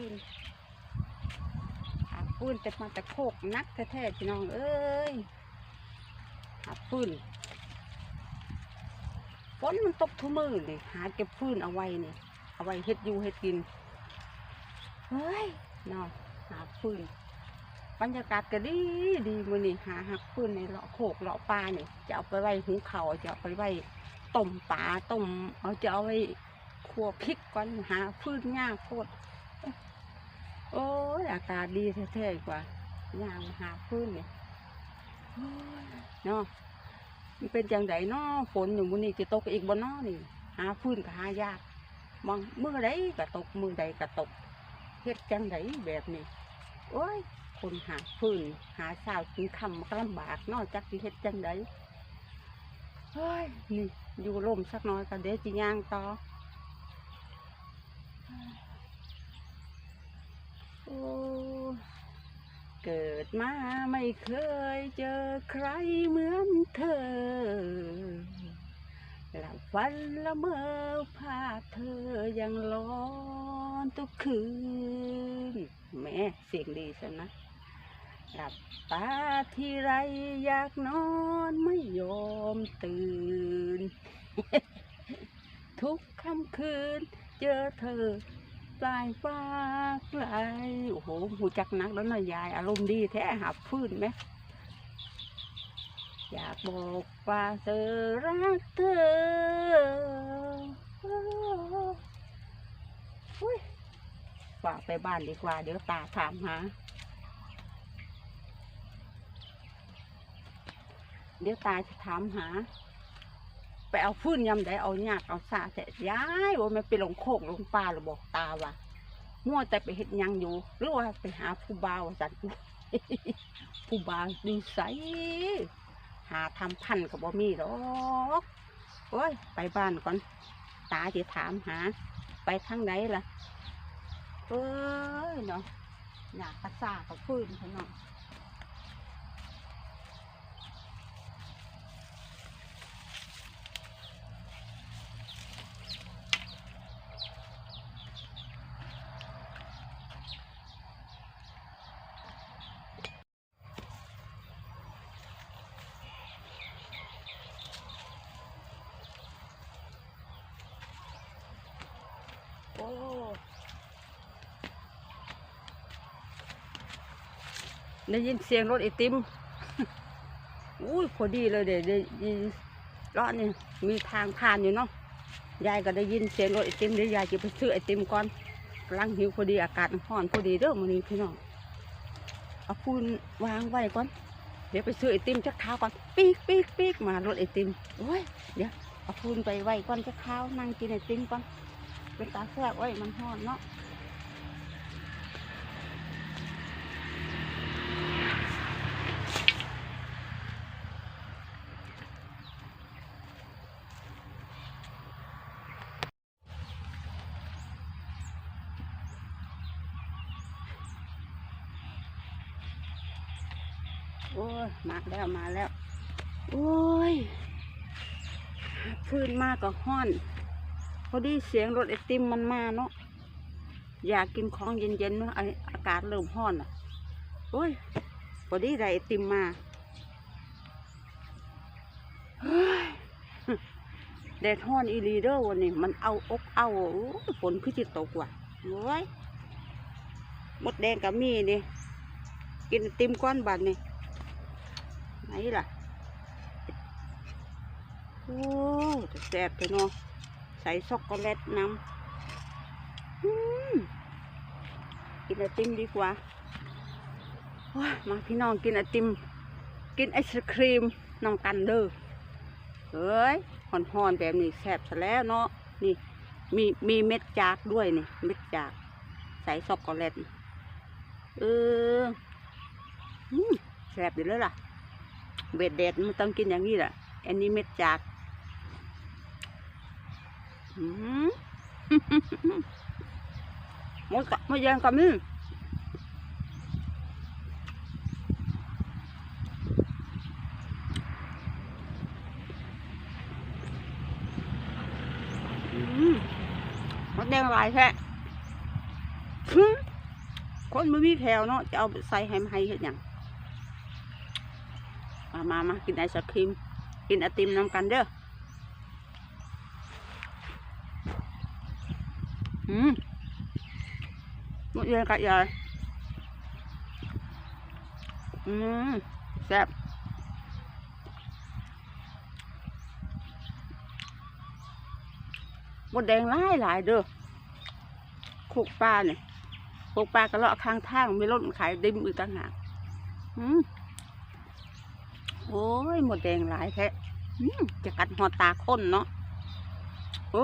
ืนหาฟืนแต่มาแต่โคกนักแท้ๆพี่น้องเอ้ยหาฟืนฝนมันตกทุกมือเลยหาเก็บฟืนเอาไว้เนี่ยเอาไว้เฮ็ดยูเฮ็ดกินเฮ้ยเนาะหาฟืนบรรยากาศก็ดีดีมือนี่หาหักฟืนในเลาะโคกเลาะปลาเนี่ยจะเอาไปไว้หุงเขาจะเอาไปไว้ต้มปลาต้มเอาจะเอาไว้คั่วพริกก่อนหาฟืนง่ายโคตร โอ้ยอากาศดีแท้ๆกว่าย่างหาพื้นเนี่ยเนาะมันเป็นจังไดเนาะฝนอยู่มื้อนี้จะตกอีกบ่เนาะนี่ หาพื้นก็หายากบางมื้อใดก็ตกมื้อใดก็ตกเฮ็ดจังไดแบบนี้โอ้ยคนหาพื้นหาเช้ากินคำก็ลำบากนาะจักสิเฮ็ดจังไดเฮ้ยนี่อยู่ร่มสักน้อยก็เดี๋ยวสิย่างต่อ โอ้เกิดมาไม่เคยเจอใครเหมือนเธอหลับฝันละเมอภาพเธอยังร้อนทุกคืนแม่เสียงดีสนะหลับตาที่ไรอยากนอนไม่ยอมตื่น ทุกค่ำคืนเจอเธอ ปลายฟ้าไกลโอ้โหหูจักนักแล้วนะยาย อารมณ์ดีแท้หาพื้นไหมอยากบอกว่าเธอรักเธอฝากไปบ้านดีกว่า เดี๋ยวตาถามหา เดี๋ยวตาจะถามหา ไปเอาฟื้นยำได้เอาหยากเอาสาแต่ย้ายว่ามันไปลงโคกลงป่าหรือบอกตาว่ามั่วแต่ไปเห็ดยังอยู่ หรือว่าไปหาผู้บ่าวสันผู้บ่าวดีใสหาทำพันกับบ่มีหรอกโอ้ย ไปบ้านก่อน ตาจะถามหา ไปทางไหนล่ะ เอ้ยเนาะอยากกระซากับฟื้นเขาเนาะ โอ้ ได้ยินเสียงรถไอติมอุ้ยพอดีเลยเดี๋ยวได้ยินเลาะนี่มีทางผ่านอยู่เนาะยายก็ได้ยินเสียงรถไอติมเดี๋ยวยายจะไปซื้อไอติมก่อนกำลังหิวพอดีอากาศร้อนพอดีเด้อมื้อนี้พี่น้องเอาพูนวางไว้ก่อนเดี๋ยวไปซื้อไอติมจักข้าวก่อนปีกปีกปีกมารถไอติมโอ้ยเดี๋ยวเอาพูนไปไว้ก่อนจักข้าวนั่งกินไอติมก่อนเป็นตาแซ่บไว้ยมันห้อนเนาะ โอ้ยมาแล้วมาแล้ว โอ้ยพื้นมากก็ห้อนพอดีเสียงรถไอติมมันมาเนาะอยากกินของเย็นๆเนาะไออากาศเริ่มร้อนอะโอ้ยพอดีไดไอติมมาเฮ้ยแดดร้อนอีลีเดอร์วันนี้มันเอาอกเอาฝนคือจิตตกว่ะโอ้ยมดแดงกับมีนี่กินไอติมก้อนบัดนี่ ล่ะโอ้จะแซ่บเลยเนาะใส่ช็อกโกแลตน้ำกินไอติมดีกว่าว้ามาพี่น้องกินไอติม กินไอศครีมน้องกันเด้อเฮ้ยห่อนๆแบบนี้แซ่บซะแล้วเนาะนี่มีมีเม็ดจากด้วยนี่เม็ดจาก ใส่ช็อกโกแลตเออแซ่บอยู่แล้วล่ะ เบ็ดเด็ดมันต้องกินอย่างนี้แหละอันนี้เม็ดจากอืมหมดกะมาแย่งกันนี่อืมดแดงลายแท้คนไม่มีแถวเนาะจะเอาใส่ให้มันให้เห็ดหยัง มามามากินไอศครีม กินไอติมน้ำกันเด้ออืมหมดเย็นกะยายอืมแซ่บหมดแดงหลายหลายเด้อขุกปลาเนี่ยขุกปลากระเลาะข้างทางมีรถขายดิมอีกต่างหากอืม โอ้ย หมดแดงหลายแท้จะกัดหอตาค้นเนาะโอ้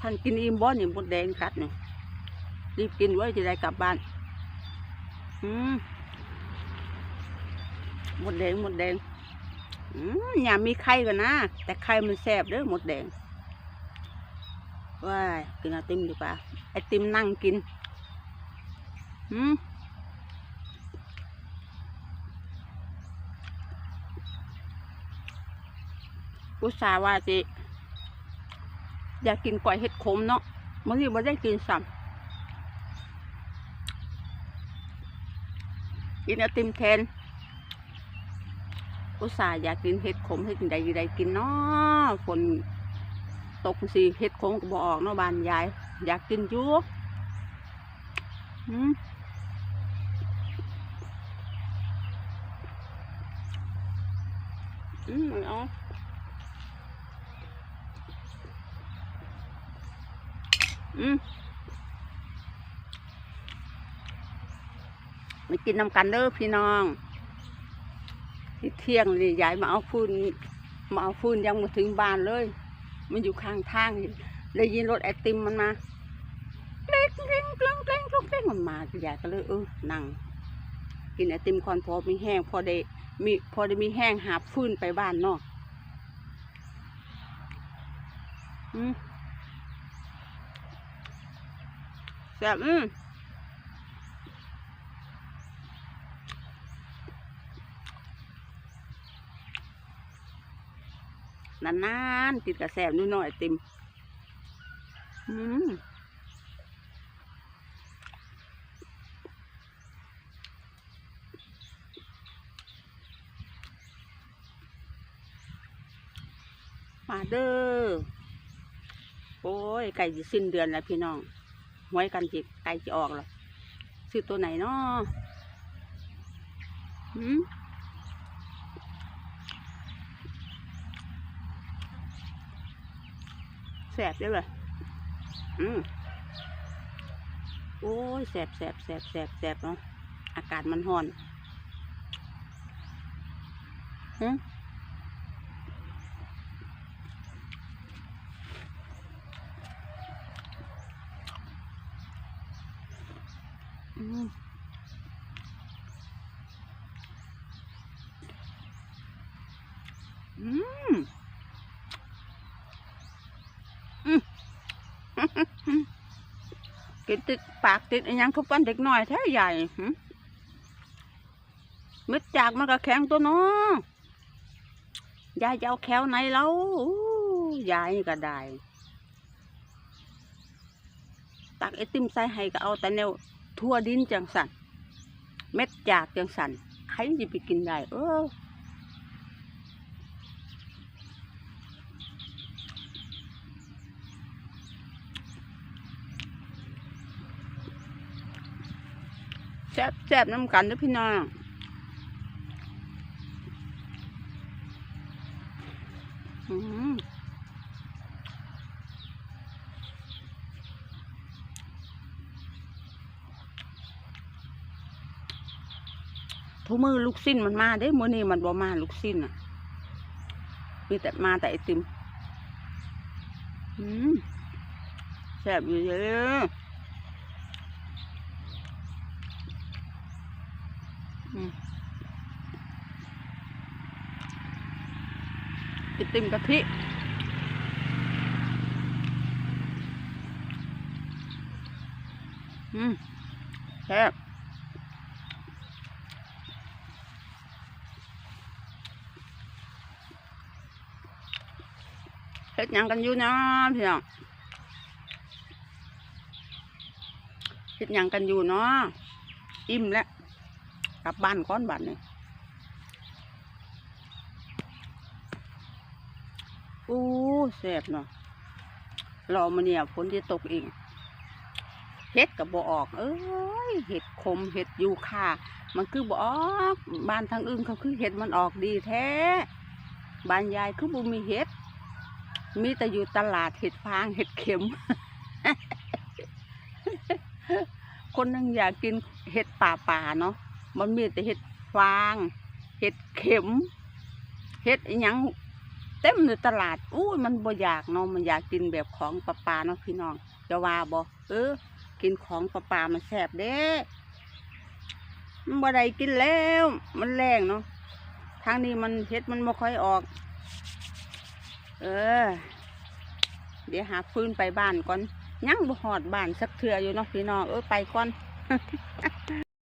ท่านกินอิ่มบ่นี่หมดแดงกัดเนี่ยรีบกินไว้จะได้กลับบ้าน อืมหมดแดงหมดแดงอืมอย่ามีไข่กันนะ แต่ไข่มันแซ่บเด้อหมดแดงว้ายกินไอติมดีกว่าไอติมนั่งกิน อืม อุตส่าห์ว่าจิอยากกินก๋วยเห็ดขมเนาะมื่อนี้ไม่ได้กินซ้ำกินไอติมแทน อุตส่าห์อยากกินเห็ดขมเห็ดใดใดกินเนาะฝนตกสิเห็ดขมก็บออกเนาะบานยาย อยากกินอยู่อืมอืมเอา อืมมากินน้ำกันเด้อพี่น้องที่เที่ยงนี่ยายมาเอาฟืนมาเอาฟืนยังมาถึงบ้านเลย มันอยู่ข้างทางเลยยินรถไอติมมันมาเล็กเล็กเล็กเล็กเล็กเล็กมันมายายก็เลยเออนั่งกินไอติมก่อนพอมีแห้งพอได้มีพอได้มีแห้งหาฟืนไปบ้านเนาะอืม แซ่บอืมนานๆติดกระแสบนิดหน่อยติมอืมมาเด้อ โอ้ย ไก่จะสิ้นเดือนแล้วพี่น้อง ไว้กันจิไก่จะออกแล้วซื้อตัวไหนเนาะอืมแสบเด้เลยอืมโอ้ยแสบแสบแสบแสบแสบเนาะอากาศมันร้อนฮึ อืมอืมกินติดปากติดอหยังทุกวันเด็กน้อยแท้ใหญ่มิดจากมันก็แข็งตัวเนาะยายจะเอาแควไหนแล้วยายก็ได้ตักไอติมใส่ให้ก็เอาแต่แนว ทั่วดินจังสันเม็ดจากจังสันใครจะไปกินได้ เออแซ่บแซ่บน้ำกันเด้อพี่น้องอืม ทุกมือลูกสิ้นมันมาเด้มื้อนี้มันบ่มาลูกสิ้นอะ มีแต่มาแต่ไอติมอืมแซ่บอยู่เยอะไอติมกะทิอืมแซ่บ ฮ็ดหยังกันอยู่นะพี่น้องเฮ็ดหยังกันอยู่เนาะอิ่มแล้วกลับบ้านก้อนบัดนี่อู้แซ่บเนาะรอมาเนี่ยฝนจะตกเองเห็ดกับบ่ออก เอ้ยเห็ดคมเห็ดยูคามันคือบ่ออกบ้านทางอื่นเขาคือเห็ดมันออกดีแท้บ้านยายคือบ่มีเห็ด มีแต่อยู่ตลาดเห็ดฟางเห็ดเข็ม คนหนึงอยากกินเห็ดป่าป่าเนาะมันมีแต่เห็ดฟางเห็ดเข็มเห็ดอยังเต็มในตลาดอู้มันบ่อยากเนาะมันอยากกินแบบของป่าป่าเนาะพี่น้องจะว่าบ่เออ กินของป่าป่ามันแซ่บเด้มันบ่ได้กินแล้ว มันแรงเนาะทางนี้มันเห็ดมันบ่ค่อยออก เออ เดี๋ยวหาฟืนไปบ้านก่อนยังบ่หอดบ้านสักเทืออยู่เนาะพี่น้องเออไปก่อน